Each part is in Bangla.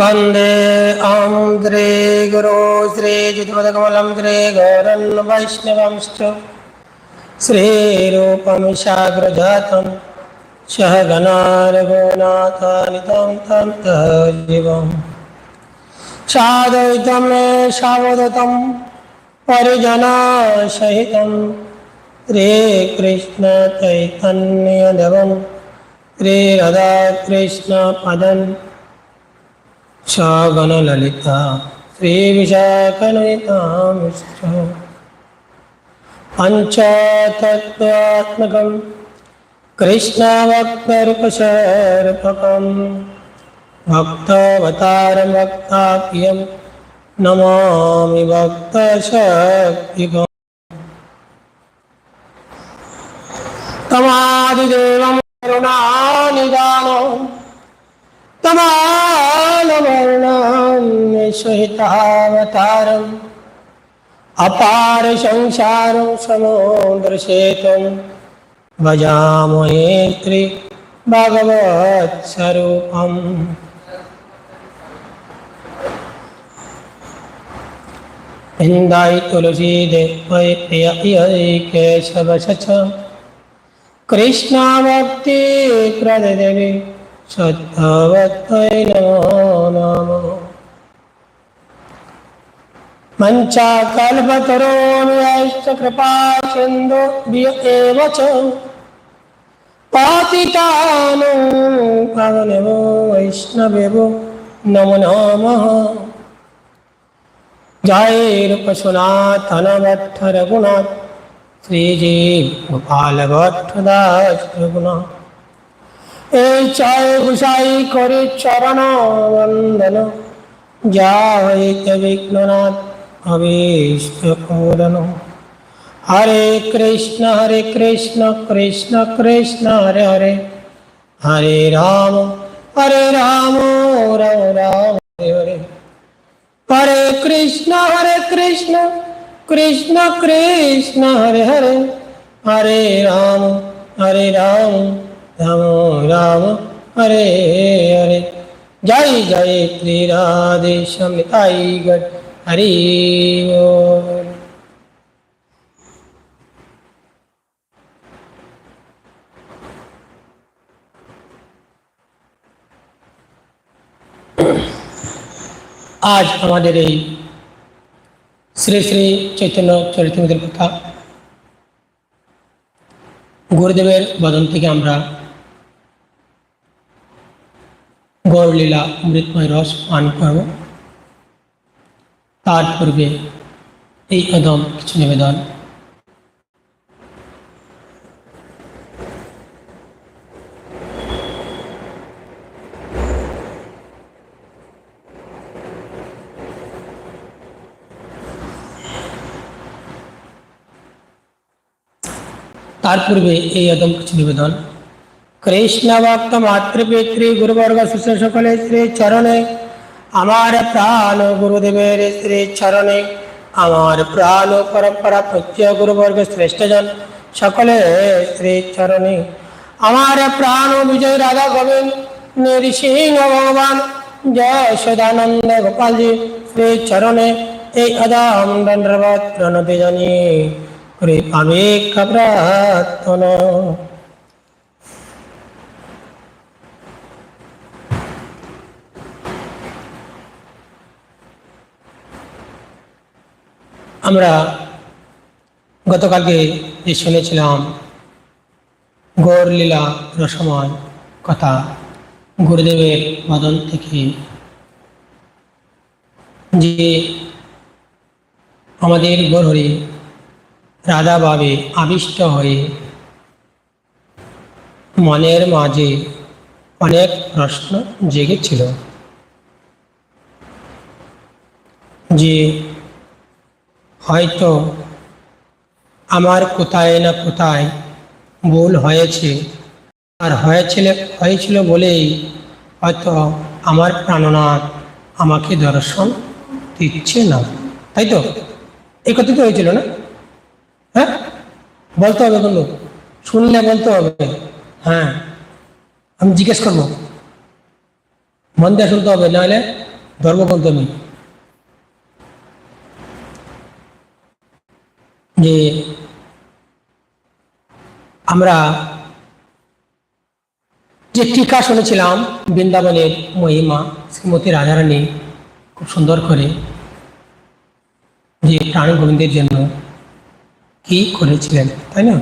वंदे अहं श्री गुरु श्रीयुतपदकमलं श्रीगौरन् वैष्णवंश्च श्रीरूपं शाग्रजातं सह गणारघुनाथानितं तं जीवं सादयितं मे सावदतं परिजनासहितं श्रीकृष्णचैतन्यदेवम् श्रीकृष्णचैतन्यदेवं श्रीरधाकृष्णपदन् सगणललिता श्रीविशाखनितामिश्च पञ्चतत्त्वात्मकं कृष्णभक्तरूपशर्पकं भक्तावतारं भक्ताप्रियं नमामि भक्तशक्तिकम् तमादिदेवं करुणानिदानम् तमालवर्णान्यसहितावतारम् अपार संसारं समुद्रसेतुं भजामहे त्रिभगवत्स्वरूपम् हिन्दाय तुलसी देवै प्रिय केशव सच कृष्णा भक्ति प्रददेवी सद्भवत्यै नमो नमः मञ्चाकल्पतरोन्यश्च कृपा सिन्धु एव च पातितानो भवनवो वैष्णवेवो नमो नमः जय रूप सनातन भट्ट रघुनाथ શ્રીજી ગોપાલ ભટ્ટદાસ એ ચાય ગુસાઈ કરે ચરણ વંદન જય વિઘ્નનાથ હવેશ પૂરનો હરે કૃષ્ણ હરે કૃષ્ણ કૃષ્ણ કૃષ્ણ હરે હરે હરે રામ હરે રામ રામ રામ હરે હરે હરે કૃષ્ણ હરે કૃષ્ણ কৃষ্ণ হরে কৃষ্ণ কৃষ্ণ কৃষ্ণ হরে হরে হরে রাম হরে রাম রাম রাম হরে হরে জয় জয় শ্রী রাধে সমিতাই গড় হরি বল। আজ আমাদের এই শ্রী শ্রী চৈতন্য চরিত্রদের কথা গুরুদেবের বদন থেকে আমরা গৌরলীলা, অমৃতময় রস পান করব। তার পূর্বে এই কদম কিছু নিবেদন। তার পূর্বে এই অদম কিছু নিবেদন। কৃষ্ণ ভক্ত মাতৃপিতৃ গুরুবর্গ শিষ্য সকলে শ্রী চরণে আমার প্রাণ গুরুদেবের শ্রী চরণে আমার প্রাণ পরম্পরা পূজ্য গুরুবর্গ শ্রেষ্ঠজন সকলে শ্রী চরণে আমার প্রাণ বিজয় রাধা গোবিন্দ, নৃসিংহ ভগবান, জয় সদানন্দ গোপালজি শ্রী চরণে এই অদাম দণ্ডবত প্রণতি জানিয়ে। কৃপামেক প্রার্থনা আমরা গতকালকে যে শুনেছিলাম গৌরলীলা রসময় কথা গুরুদেবের বদন থেকে, যে আমাদের গৌরহরি রাধাভাবে আবিষ্ট হয়ে মনের মাঝে অনেক প্রশ্ন জেগেছিল। যে হয়তো আমার কোথায় না কোথায় ভুল হয়েছে, আর হয়েছিল হয়েছিল বলেই হয়তো আমার প্রাণনাথ আমাকে দর্শন দিচ্ছে না। তাই তো? এই কথা তো হয়েছিল না? হ্যাঁ? বলতে হবে বন্ধু শুনলে বলতে হবে। হ্যাঁ। আমি জিজ্ঞেস করব। মন দিয়ে শুনতে হবে, নাহলে ধর্ম বলতে আমি। যে আমরা যে টিকা শুনেছিলাম বৃন্দাবনের মহিমা, শ্রীমতী রাধারানী, খুব সুন্দর করে, যে প্রাণ গোবিন্দের জন্য। কি করেছিলেন, তাই না?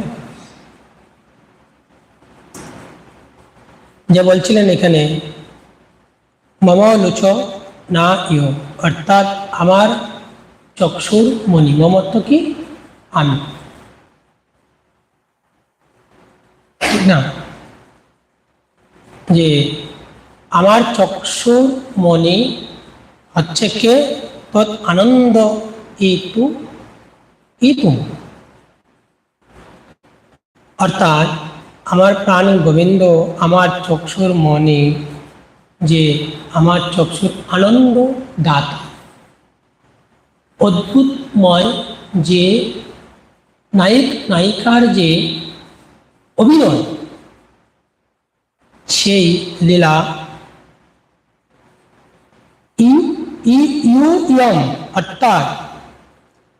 যে বলছিলেন এখানে মম লুচ না ইয় অর্থাৎ আমার চক্ষুর মণি। মমত্ব কি? আমি। না। যে আমার চক্ষুর মনে হচ্ছে কে? তৎ আনন্দ ইতু ইতু। অর্থাৎ আমার প্রাণ গোবিন্দ, আমার চক্ষুর মনে যে আমার চক্ষুর আনন্দ দাতা। অদ্ভুতময় যে নায়ক, নায়িকার যে অভিনয়, সেই লীলা ই ইউ ইয়ম অর্থাৎ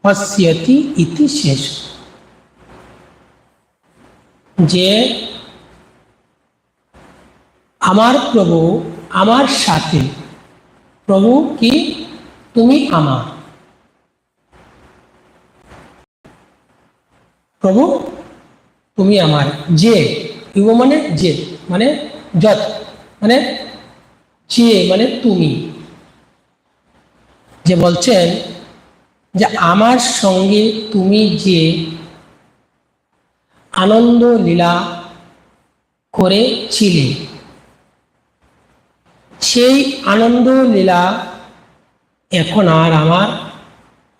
পশ্যতি ইতি শেষ। যে আমার প্রভু আমার সাথে। প্রভু কি? তুমি আমার। প্রভু, তুমি আমার। যে, ইউ মানে যে মানে যত মানে যে মানে তুমি। যে বলছেন যে আমার সঙ্গে তুমি যে আনন্দ লীলা করেছিলে সেই আনন্দ লীলা এখন আর আমার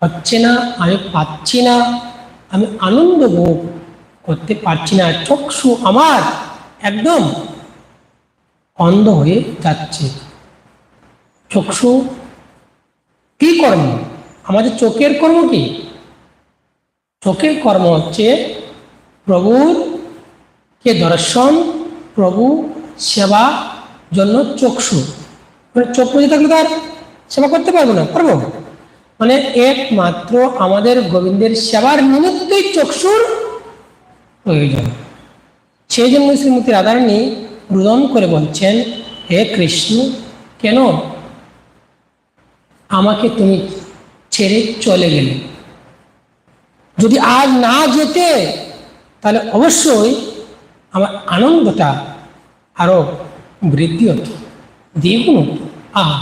হচ্ছে না, আমি পাচ্ছি না, আমি আনন্দ ভোগ করতে পারছি না। চক্ষু আমার একদম অন্ধ হয়ে যাচ্ছে। চক্ষু কি কর্ম? আমাদের চোখের কর্ম কি? চোখের কর্ম হচ্ছে প্রভুর কে দর্শন, প্রভু সেবা জন্য চক্ষু। মানে চোখ বুঝে থাকলে তো আর সেবা করতে পারব না পারব মানে একমাত্র আমাদের গোবিন্দের সেবার নিমিত্তই চক্ষুর প্রয়োজন। সেই জন্য শ্রীমতী রাধারানী রুদন করে বলছেন, হে কৃষ্ণ, কেন আমাকে তুমি ছেড়ে চলে গেলে? যদি আজ না যেতে তাহলে অবশ্যই আমার আনন্দটা আরও বৃদ্ধি হতো, দ্বিগুণ হতো। আহা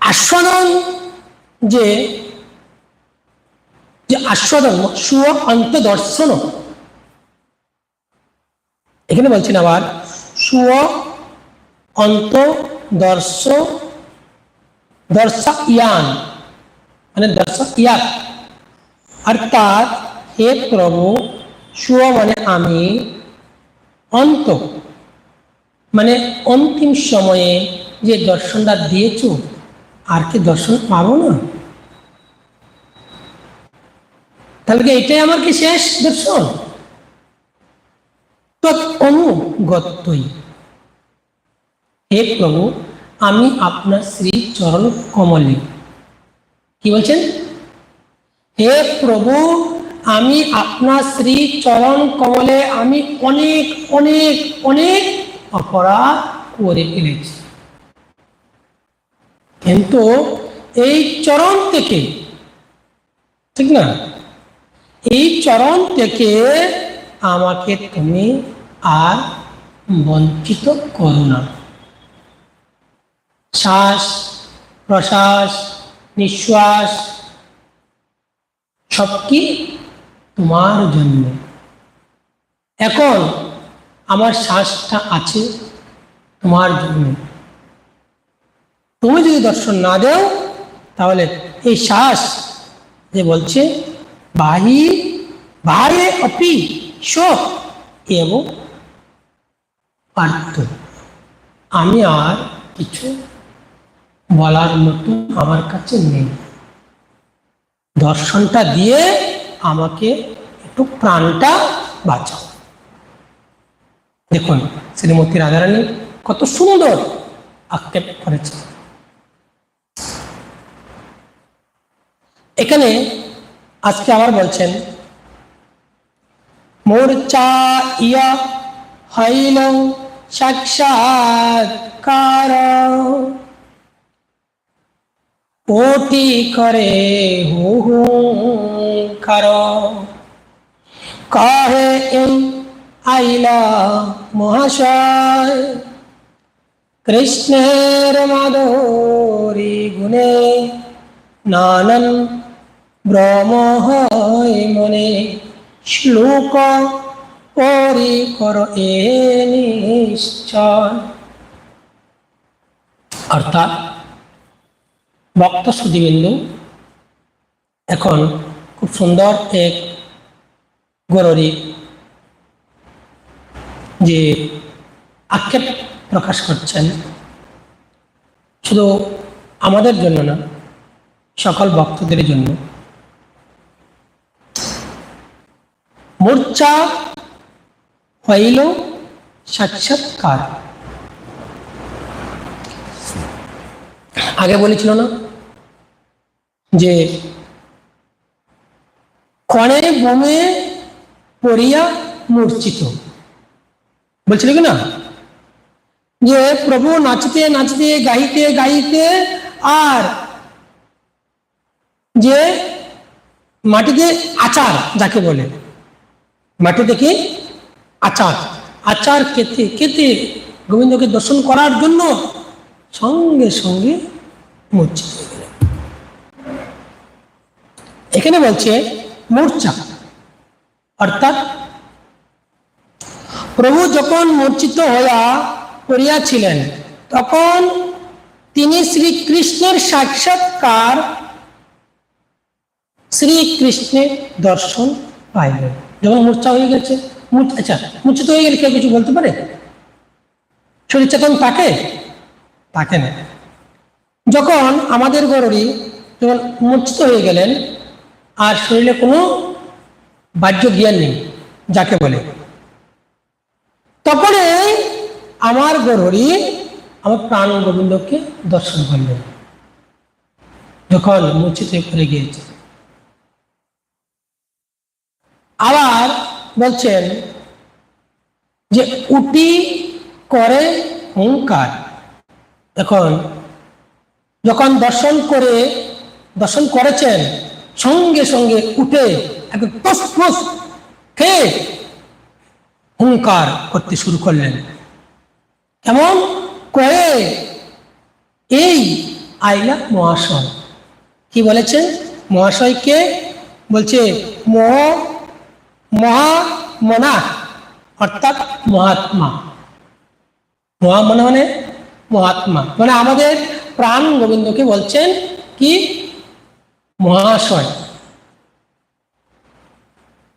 আস্বাদন যে যে আস্বাদন, সুয় অন্তদর্শন। এখানে বলছেন আবার, সুয় অন্ত দর্শ দর্শক ইয়ান মানে দর্শক ইয়াক অর্থাৎ হে প্রভু সুয় মানে আমি অন্ত। মানে অন্তিম সময়ে যে দর্শনটা দিয়েছ, আর কি দর্শন পাবো না? তাহলে কি এটাই আমার কি শেষ দর্শন? তৎ অনুগত্যই। হে প্রভু, আমি আপনার শ্রী চরণ কমলে। কি বলছেন? হে প্রভু, আমি আপনার শ্রী চরণ কমলে আমি অনেক অনেক অনেক অপরাধ করে ফেলেছি। কিন্তু এই চরণ থেকে, ঠিক না? এই চরণ থেকে আমাকে তুমি আর বঞ্চিত করো না। শ্বাস, প্রশ্বাস, নিঃশ্বাস সব কি? তোমার জন্য। এখন আমার শ্বাসটা আছে তোমার জন্য। তুমি যদি দর্শন না দেও, তাহলে এই শ্বাস যে বলছে, বাহি, বাহে অপি, শোক এবং পার্থ। আমি আর কিছু বলার মতো আমার কাছে নেই। দর্শনটা দিয়ে আমাকে একটু প্রাণটা বাঁচাও। দেখুন, শ্রীমতী রাধারানী কত সুন্দর আক্ষেপ করেছে এখানে আজকে আবার বলছেন মোর্চা ইয়া হইল সাক্ষাৎকার। ওটি করে হু হু কার কাহে এই আইলা মহাশয়, কৃষ্ণের মাধুরী গুণে নানান ভ্রম হয় মনে। শ্লোক পরি কর এ নিশ্চয়। অর্থাৎ ভক্ত সুদীবিন্দু এখন খুব সুন্দর এক গররি যে আক্ষেপ প্রকাশ করছেন। শুধু আমাদের জন্য না, সকল ভক্তদের জন্য। মূর্ছা হইল সাক্ষাৎকার। আগে বলেছিল না? যে কণে বোমে পড়িয়া মূর্ছিত। বলছিল কি না? যে প্রভু নাচতে নাচতে গাইতে গাইতে আর যে মাটিতে আচার যাকে বলে, মাটিতে কি? আচার। আচার খেতে খেতে গোবিন্দকে দর্শন করার জন্য সঙ্গে সঙ্গে মূর্ছিত হয়ে গেলেন। এখানে বলছে মূর্ছা, অর্থাৎ প্রভু যখন মূর্ছিত হইয়া করিয়াছিলেন, তখন তিনি শ্রীকৃষ্ণের সাক্ষাৎকার শ্রীকৃষ্ণের দর্শন পাইলেন। যখন মূর্ছা হয়ে গেছে আচ্ছা মূর্ছিত হয়ে গেলে কেউ কিছু বলতে পারে? শরীর চেতন তাকে তাকে না। যখন আমাদের গরুড়ি যখন মূর্ছিত হয়ে গেলেন আর শরীরে কোনো বাহ্য জ্ঞান নেই, যাকে বলে। তখনই আমার গরুড়ি আমার প্রাণ গোবিন্দকে দর্শন করলেন। যখন মূর্ছিত পড়ে গিয়েছে। আবার বলছেন যে, উটি করে হুঙ্কার। এখন যখন দর্শন করে, দর্শন করেছেন সঙ্গে সঙ্গে উঠে খেয়ে হুঙ্কার করতে শুরু করলেন। এমন করে? এই আইলা মহাশয়। কি বলেছেন মহাশয়কে বলছে, মহ, মহা মনা, অর্থাৎ মহাত্মা। মহামনা মানে মহাত্মা। মানে আমাদের প্রাণ গোবিন্দকে বলছেন কি? মহাশয়।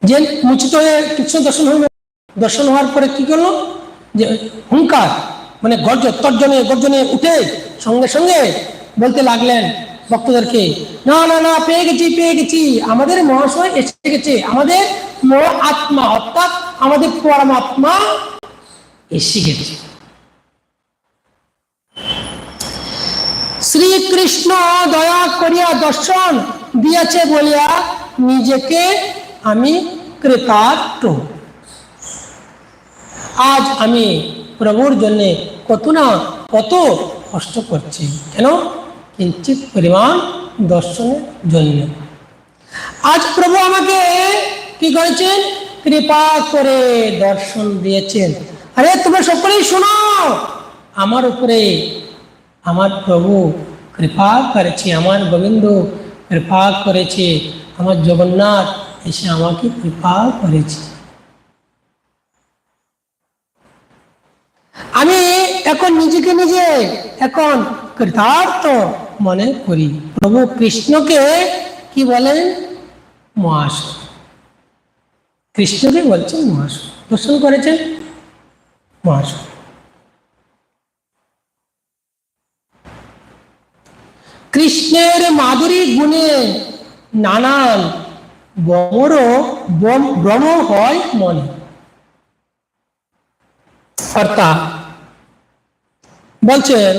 যে মুচিত হয়ে কৃষ্ণ দর্শন হইল। দর্শন হওয়ার পরে কি করল? যে হুঙ্কার মানে গর্জ, তর্জনে, গর্জনে উঠে সঙ্গে সঙ্গে বলতে লাগলেন ভক্তদেরকে, না না না, পেয়ে গেছি পেয়ে গেছি। আমাদের মহাশয় এসে গেছে। আমাদের আত্মা অর্থাৎ আমাদের পরমাত্মা এসে গেছে। শ্রীকৃষ্ণ দয়া করিয়া দর্শন দিয়েছে বলিয়া নিজেকে আমি কৃতার্থ। আজ আমি প্রভুর জন্য কত না কত কষ্ট করছি, কেন? কিঞ্চিত পরিমাণ দর্শনের জন্য। আজ প্রভু আমাকে কি করেছেন? কৃপা করে দর্শন দিয়েছেন। আরে তোমরা সকলেই শোনো, আমার উপরে আমার প্রভু কৃপা করেছে, আমার গোবিন্দ কৃপা করেছে, আমার জগন্নাথ এসে আমাকে কৃপা করেছে। আমি এখন নিজেকে নিজে এখন কৃতার্থ মনে করি। প্রভু কৃষ্ণকে কি বলেন? মহাশয়। কৃষ্ণকে বলছেন মহাশয়। দর্শন করেছেন? মহাশয়। কৃষ্ণের মাধুরী গুণে নানান বমর ভ্রম হয় মনে। কর্তা বলছেন,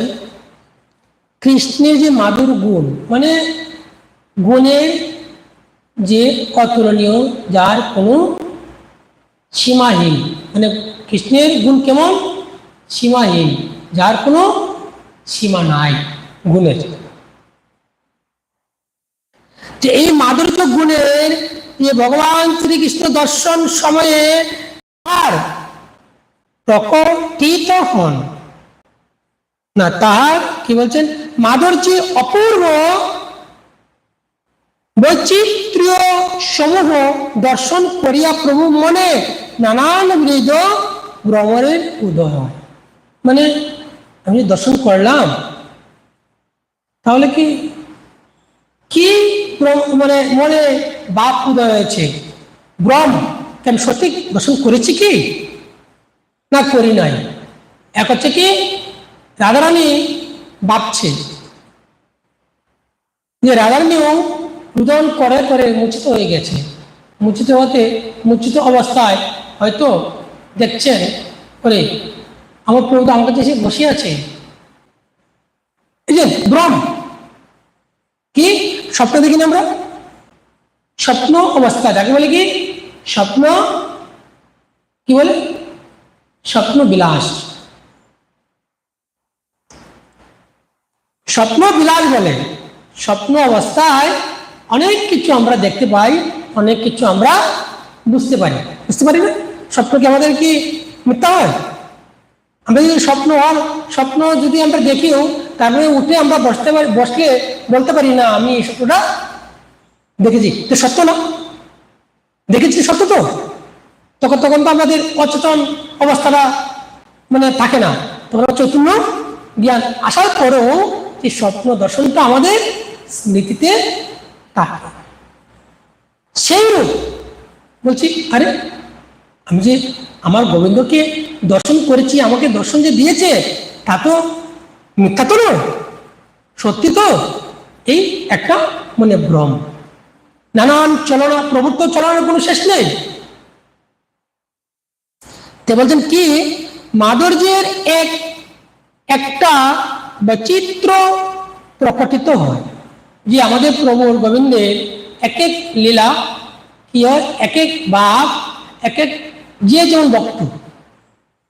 কৃষ্ণের যে মাধুর গুণ মানে গুণের যে অতুলনীয়, যার কোনো সীমাহীন মানে কৃষ্ণের গুণ কেমন? সীমাহীন, যার কোনো সীমা নাই, গুণের। যে এই মাধুর্য গুণের যে ভগবান শ্রীকৃষ্ণ দর্শন সময়ে আর প্রকটিত হন। না, তাহার, কি বলছেন? মাধুর্য অপূর্ব বৈচিত্র্য সমূহ দর্শন করিয়া প্রভু মনে নানান বৃদ্ধ ভ্রমণের উদয়। মানে আমি দর্শন করলাম, তাহলে কি কি মানে মনে বাপ উদয় হয়েছে। ভ্রম কেন সত্যি দর্শন করেছি কি? না, করি নাই। এক হচ্ছে কি, রাধারানী ভাবছে যে রাধারানীও রুদন করে করে মুচিত হয়ে গেছে। মুচিত হতে, মুচিত অবস্থায় হয়তো দেখছেন করে আমার প্রভু তো আমার কাছে বসে আছে। এই যে ভ্রম কি? স্বপ্ন দেখি না আমরা? স্বপ্ন অবস্থা যাকে বলে কি? স্বপ্ন, কি বলে? স্বপ্ন বিলাস। স্বপ্ন বিলাস বলে, স্বপ্ন অবস্থায় অনেক কিছু আমরা দেখতে পাই, অনেক কিছু আমরা বুঝতে পারি। বুঝতে পারি না? স্বপ্ন কি আমাদের কি মিথ্যা হয়? আমরা যদি স্বপ্ন হল স্বপ্ন যদি আমরা দেখিও তারপরে উঠে আমরা বসতে পারি, বসলে বলতে পারি, না, আমি এই স্বপ্নটা দেখেছি। তো সত্য না? দেখেছি সত্য তো? তখন তখন তো আমাদের অচেতন অবস্থাটা মানে থাকে না। তখন চৈতন্য জ্ঞান আসার পরেও এই স্বপ্ন দর্শনটা আমাদের স্মৃতিতে থাকে। সেই রূপ বলছি, আরে, আমি যে আমার গোবিন্দকে দর্শন করেছি, আমাকে দর্শন যে দিয়েছে, তা তো মিথ্যা তো নয়। সত্যি তো, এই একটা মানে ভ্রম। নানান চলনা প্রভুত্ব চলনার কোনো শেষ নেই। তে বলছেন কি, মাধুর্যের এক, একটা বৈচিত্র্য প্রকটিত হয় যে আমাদের প্রভুর গোবিন্দের এক এক লীলা কি হয় এক এক বাপ এক এক যে যেমন ভক্ত।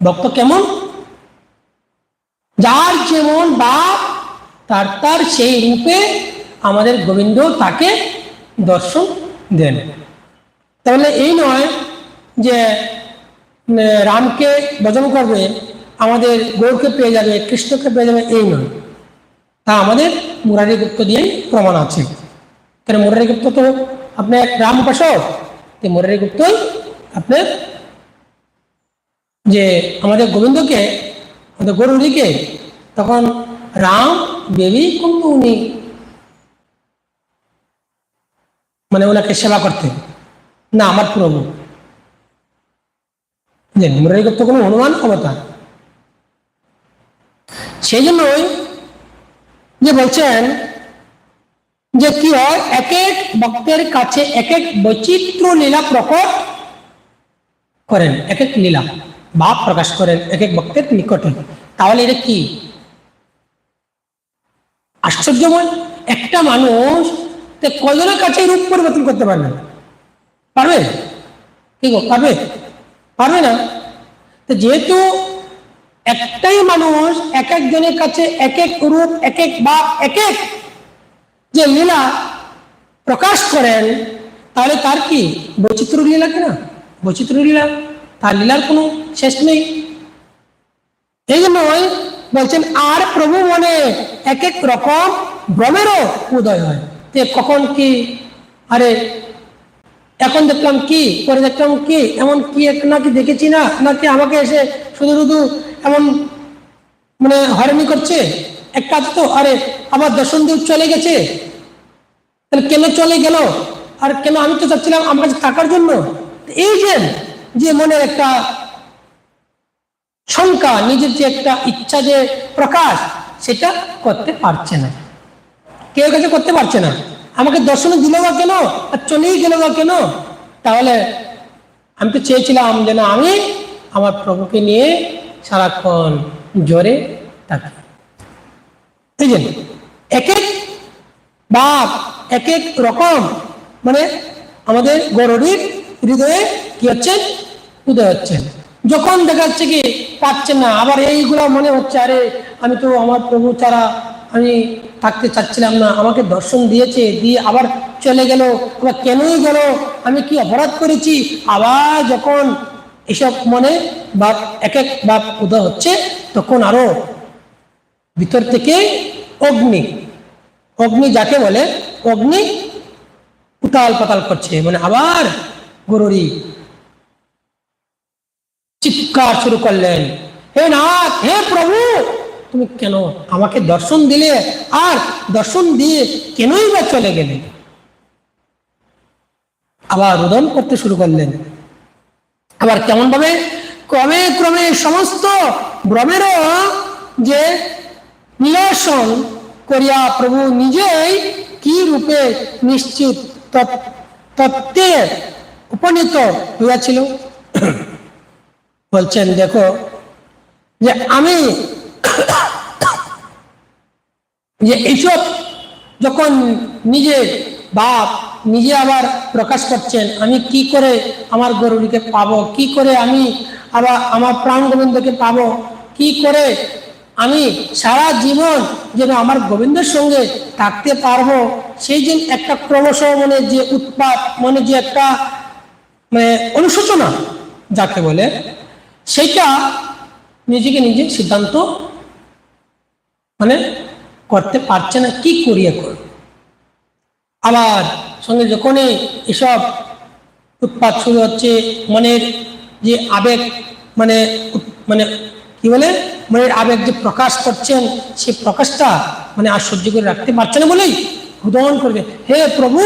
ভক্ত কেমন? যার যেমন বাপ, তার তার সেই রূপে আমাদের গোবিন্দ তাকে দর্শন দেন। তাহলে এই নয় যে রামকে ভজন করবে, আমাদের গৌরকে পেয়ে যাবে, কৃষ্ণকে পেয়ে যাবে, এই নয়। তা আমাদের মুরারি গুপ্ত দিয়েই প্রমাণ আছে। কেন মুরারি গুপ্ত তো আপনার রাম উপাসক তো মুরারি গুপ্তই আপনার যে আমাদের গোবিন্দকে, আমাদের গরুরিকে তখন রাম, দেবী কিন্তু উনি মানে ওনাকে সেবা করতে না, আমার প্রভু। যে মুরারি গুপ্ত কোনো হনুমান ক্ষমতা সেই জন্যই যে বলছেন যে কি হয়, এক এক ভক্তের কাছে এক এক বৈচিত্র্য লীলা প্রকট করেন, এক এক লীলা। ভাব প্রকাশ করেন এক এক ভক্তের নিকটে। তাহলে এটা কি? আশ্চর্যময়। একটা মানুষ কজনের কাছে রূপ পরিবর্তন করতে পারবে? পারবে? কি গো, পারবে? পারবে না। তো যেহেতু একটাই মানুষ এক একজনের কাছে এক এক রূপ, এক এক ভাব, এক এক যে লীলা প্রকাশ করেন, তাহলে তার কি বৈচিত্র্য লীলা কিনা বৈচিত্র্য লীলা। তার লীলার কোনো শেষ নেই। এই জন্যই বলছেন, আর প্রভু মনে এক এক রকম ভ্রমেরও উদয় হয়। যে কখন কি, আরে, এখন দেখলাম কি, পরে দেখলাম কি, এমন কি এক নাকি দেখেছি না, নাকি আমাকে এসে শুধু শুধু এমন মানে হয়রানি করছে? এক কাজ তো, আরে, আবার দর্শন দিয়ে চলে গেছে। তাহলে কেন চলে গেল? আর কেন আমি তো চাচ্ছিলাম আমার কাছে থাকার জন্য? এই যে যে মনের একটা শঙ্কা, নিজের যে একটা ইচ্ছা যে প্রকাশ, সেটা করতে পারছে না। কেউ কাছে করতে পারছে না। আমাকে দর্শনে দিল বা কেন? আর চলেই গেল বা কেন? তাহলে আমি তো চেয়েছিলাম যেন আমি আমার প্রভুকে নিয়ে সারাক্ষণ জোরে থাকে। যে এক এক বাপ, এক এক রকম মানে আমাদের গরুরির হৃদয়ে কি হচ্ছে? উদয় হচ্ছে। যখন দেখা যাচ্ছে কি পাচ্ছেন না, আবার এইগুলো মনে হচ্ছে, আরে আমি তো আমার প্রভু ছাড়া আমি থাকতে চাচ্ছিলাম না, আমাকে দর্শন দিয়েছে, দিয়ে আবার চলে গেল, আবার কেনই গেল? আমি কি অপরাধ করেছি? আবার যখন এসব মনে বাপ এক এক বাপ উদয় হচ্ছে, তখন আরও ভিতর থেকে অগ্নি অগ্নি যাকে বলে, অগ্নি উতাল পাতাল করছে মানে আবার গরুরি চিৎকার শুরু করলেন। হে নাথ, হে প্রভু, তুমি কেন আমাকে দর্শন দিলে? আর দর্শন দিয়ে কেনই বা চলে গেলে? আবার রোদন করতে শুরু করলেন। আবার কেমন ভাবে ক্রমে ক্রমে সমস্ত ভ্রমেরও যে নিরসন করিয়া প্রভু নিজেই কি রূপে নিশ্চিত তত- তত্ত্বে উপনীত হইয়াছিল? বলছেন, দেখো, যে আমি যে এইসব যখন নিজে বাপ নিজে আবার প্রকাশ করছেন, আমি কি করে আমার গরুটিকে পাবো? কি করে আমি আবার আমার প্রাণ গোবিন্দকে পাবো? কি করে আমি সারা জীবন যেন আমার গোবিন্দের সঙ্গে থাকতে পারব? সেই যে একটা ক্রমশ মনে যে উৎপাত, মনে যে একটা মানে অনুশোচনা, যাকে বলে সেইটা নিজেকে নিজে সিদ্ধান্ত মানে করতে পারছে না, কি করিয়ে কর আবার সঙ্গে যখনই এসব উৎপাত শুরু হচ্ছে, মনের যে আবেগ মানে মানে কি বলে? মনের আবেগ যে প্রকাশ করছেন সেই প্রকাশটা মানে আর সহ্য করে রাখতে পারছে না বলেই হুদন করবে। হে প্রভু!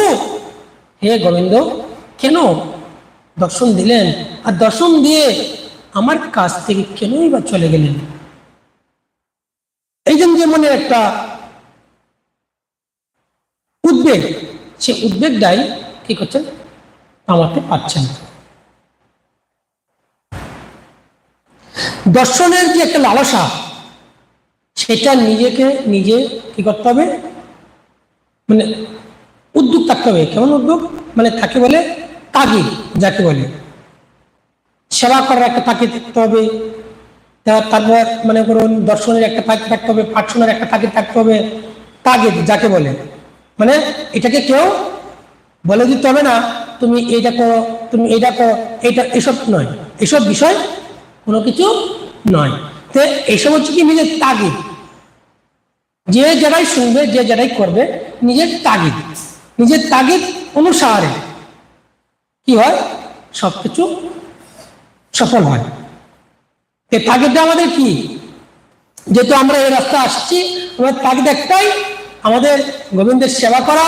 হে গোবিন্দ! কেন দর্শন দিলেন? আর দর্শন দিয়ে আমার কাছ থেকে কেনই বা চলে গেলেন? এই জন্য মনে একটা উদ্বেগ, সে উদ্বেগটাই কি করছেন? থামাতে পারছেন দর্শনের যে একটা লালসা, সেটা নিজেকে নিজে কি করতে হবে? মানে উদ্যোগ থাকতে হবে। কেমন উদ্যোগ? মানে থাকে বলে তাগিদ, যাকে বলে সেবা করার একটা তাগিদ থাকতে হবে। তারপর মনে করুন দর্শনের একটা তাগিদ থাকতে হবে, পাঠ শোনার একটা তাগিদ থাকতে হবে। তাগিদ যাকে বলে। মানে এটাকে কেউ বলে দিতে হবে না, তুমি এইটা করো, তুমি এইটা করো এটা এসব নয়। এসব বিষয় কোনো কিছু নয়। তো এসব হচ্ছে কি নিজের তাগিদ। যে যারাই শুনবে, যে যারাই করবে, নিজের তাগিদ। নিজের তাগিদ অনুসারে কি হয়? সবকিছু সফল হয়। এ তাগিদটা আমাদের কি? যেহেতু আমরা এই রাস্তা আসছি, আমাদের তাগিদ একটাই, আমাদের গোবিন্দের সেবা করা,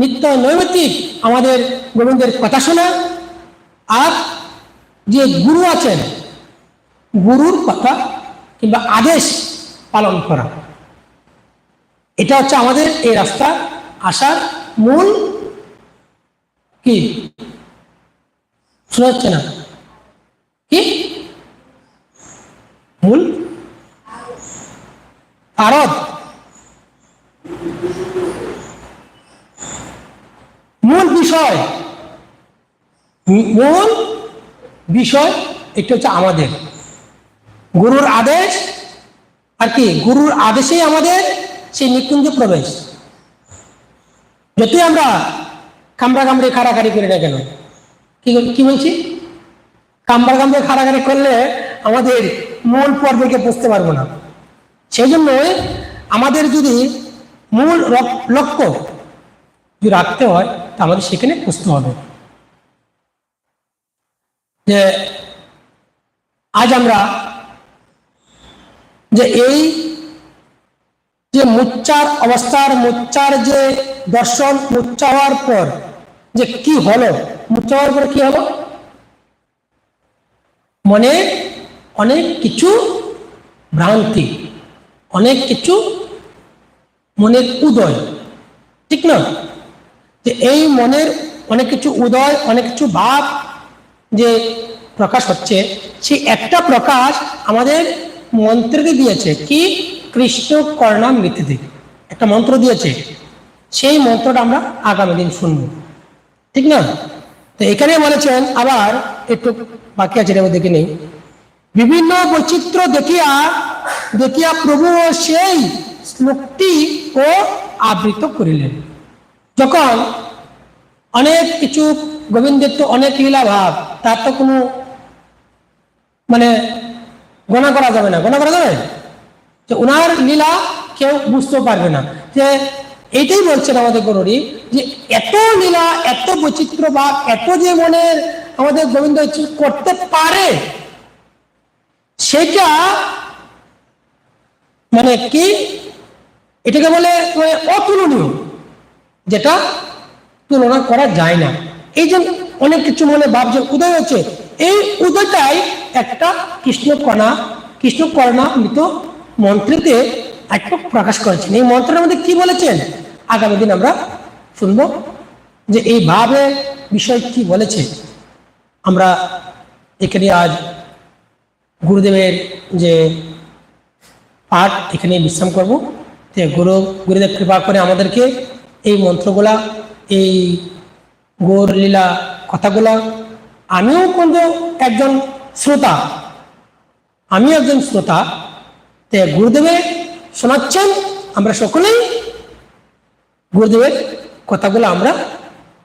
নিত্য নৈমিত্তিক আমাদের গোবিন্দের কথা শোনা, আর যে গুরু আছেন, গুরুর কথা কিংবা আদেশ পালন করা। এটা হচ্ছে আমাদের এই রাস্তা, আসার মূল কি? শোনা যাচ্ছে না? কি? মূল আরব। মূল বিষয়। মূল বিষয় এটা হচ্ছে আমাদের। গুরুর আদেশ আর কি? গুরুর আদেশেই আমাদের সেই নিকুঞ্জ প্রবেশ। যতই আমরা কামড়া কামড়ে খাড়াখাড়ি করি না কেন কি বলছি? কামড়া কামড়ে খাড়াখাড়ি করলে আমাদের মূল পর্বকে বুঝতে পারব না। সেই জন্যই আমাদের যদি মূল লক্ষ্য যদি রাখতে হয় তা আমাদের সেখানে বুঝতে হবে। যে আজ আমরা যে এই যে মুচ্চার অবস্থার, মুচ্চার যে দর্শন মুচ্চা হওয়ার পর যে কি হলো মুচ্চা হওয়ার পর কি হলো? মনে অনেক কিছু ভ্রান্তি, অনেক কিছু মনের উদয়, ঠিক না? যে এই মনের অনেক কিছু উদয়, অনেক কিছু ভাব যে প্রকাশ হচ্ছে, সেই একটা প্রকাশ আমাদের মন্ত্রকে দিয়েছে কি? কৃষ্ণ কর্ণাম মৃত্যুতে একটা মন্ত্র দিয়েছে। সেই মন্ত্রটা আমরা আগামী দিন শুনব। ঠিক না? তো এখানে বলেছেন, আবার একটু বাকি আছে এটা দেখে নেই। বিভিন্ন বৈচিত্র্য দেখিয়া দেখিয়া প্রভু সেই শ্লোকটি ও আবৃত করিলেন। যখন অনেক কিছু গোবিন্দের তো অনেক লীলা ভাব, তার তো কোনো মানে গণা করা যাবে না। গণা করা যাবে? যে ওনার লীলা কেউ বুঝতেও পারবে না। যে এইটাই বলছেন আমাদের গরুরি যে এত লীলা, এত বৈচিত্র্য বা এত যে মনের আমাদের গোবিন্দ করতে পারে, সেটা মানে কি? এটাকে বলে মানে অতুলনীয়, যেটা তুলনা করা যায় না। এই যে অনেক কিছু মনে ভাব যে উদয় হচ্ছে, এই উদয়টাই একটা কৃষ্ণকণা কৃষ্ণকর্ণা মৃত মন্ত্রীতে একটা প্রকাশ করেছেন। এই মন্ত্রের মধ্যে কি বলেছেন? আগামী দিন আমরা শুনব যে এই ভাবের বিষয় কি বলেছে। আমরা এখানে আজ গুরুদেবের যে পাঠ এখানে বিশ্রাম করব। যে গুরু, গুরুদেব কৃপা করে আমাদেরকে এই মন্ত্রগুলা, এই গৌর লীলা কথাগুলা, আমিও কিন্তু একজন শ্রোতা। আমিও একজন শ্রোতা। তে গুরুদেবে শোনাচ্ছেন আমরা সকলেই। গুরুদেবের কথাগুলো আমরা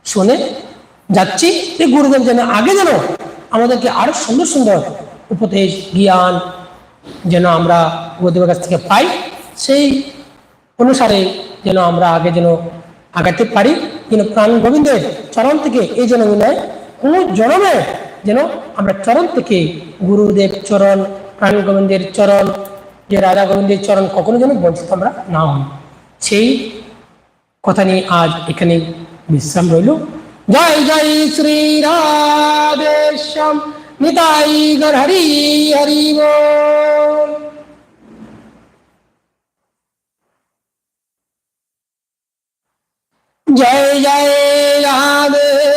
শুনে যাচ্ছি। যে গুরুদেব যেন আগে যেন আমাদেরকে আরও সুন্দর সুন্দর উপদেশ, জ্ঞান যেন আমরা গুরুদেবের কাছ থেকে পাই, সেই অনুসারে যেন আমরা আগে যেন আগাতে পারি। যেন প্রাণ গোবিন্দের চরণ থেকে এই যেন নয় কোনো জনমে যেন আমরা চরণ থেকে গুরুদেব চরণ, প্রাণ গোবিন্দের চরণ যে রাজা গোবিন্দের চরণ কখনো যেন বঞ্চিত আমরা না হই। সেই কথা নিয়ে আজ এখানে বিশ্রাম রইল। জয় জয় শ্রী রাধেশ্যাম নিতাই গর হরি হরি জয় জয় রাধে